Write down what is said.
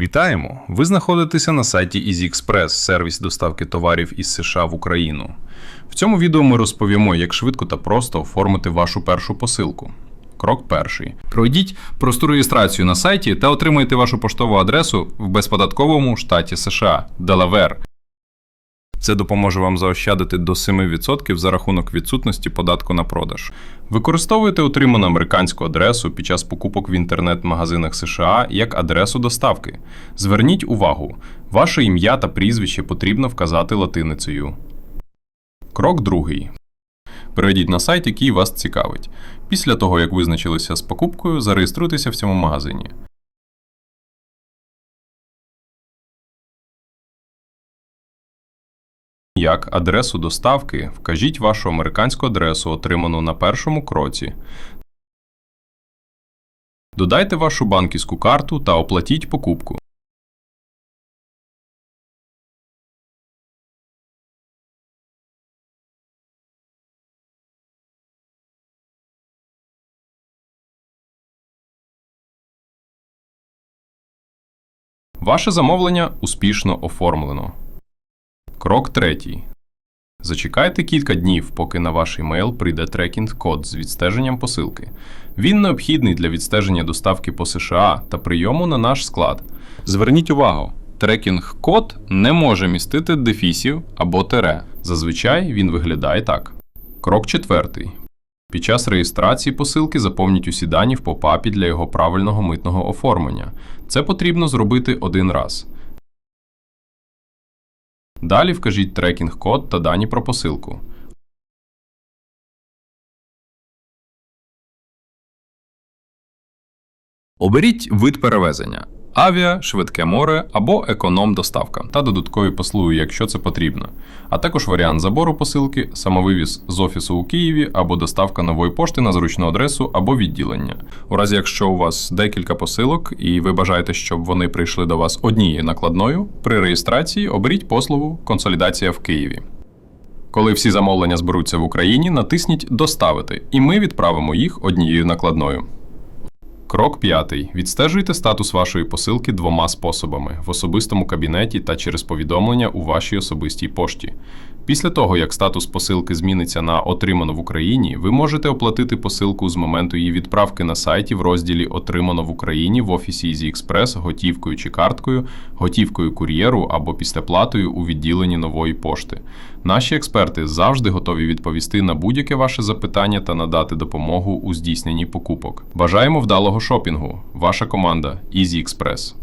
Вітаємо! Ви знаходитеся на сайті EasyExpress, сервіс доставки товарів із США в Україну. В цьому відео ми розповімо, як швидко та просто оформити вашу першу посилку. Крок перший. Пройдіть просту реєстрацію на сайті та отримайте вашу поштову адресу в безподатковому штаті США Делавер. Це допоможе вам заощадити до 7% за рахунок відсутності податку на продаж. Використовуйте отриману американську адресу під час покупок в інтернет-магазинах США як адресу доставки. Зверніть увагу, ваше ім'я та прізвище потрібно вказати латиницею. Крок другий. Перейдіть на сайт, який вас цікавить. Після того, як визначилися з покупкою, зареєструйтеся в цьому магазині. Як адресу доставки вкажіть вашу американську адресу, отриману на першому кроці. Додайте вашу банківську карту та оплатіть покупку. Ваше замовлення успішно оформлено. Крок третій. Зачекайте кілька днів, поки на ваш емейл прийде трекінг-код з відстеженням посилки. Він необхідний для відстеження доставки по США та прийому на наш склад. Зверніть увагу, трекінг-код не може містити дефісів або тере. Зазвичай він виглядає так. Крок четвертий. Під час реєстрації посилки заповніть усі дані в попапі для його правильного митного оформлення. Це потрібно зробити один раз. Далі вкажіть трекінг-код та дані про посилку. Оберіть вид перевезення: авіа, швидке море або економ-доставка та додаткові послуги, якщо це потрібно, а також варіант забору посилки, самовивіз з офісу у Києві або доставка нової пошти на зручну адресу або відділення. У разі, якщо у вас декілька посилок і ви бажаєте, щоб вони прийшли до вас однією накладною, при реєстрації оберіть послугу Консолідація в Києві. Коли всі замовлення зберуться в Україні, натисніть Доставити, і ми відправимо їх однією накладною. Крок п'ятий. Відстежуйте статус вашої посилки двома способами: в особистому кабінеті та через повідомлення у вашій особистій пошті. Після того, як статус посилки зміниться на Отримано в Україні, ви можете оплатити посилку з моменту її відправки на сайті в розділі Отримано в Україні в офісі Easy Express готівкою чи карткою, готівкою кур'єру або післяплатою у відділенні нової пошти. Наші експерти завжди готові відповісти на будь-яке ваше запитання та надати допомогу у здійсненні покупок. Бажаємо вдалого шопінгу! Ваша команда Easy Express.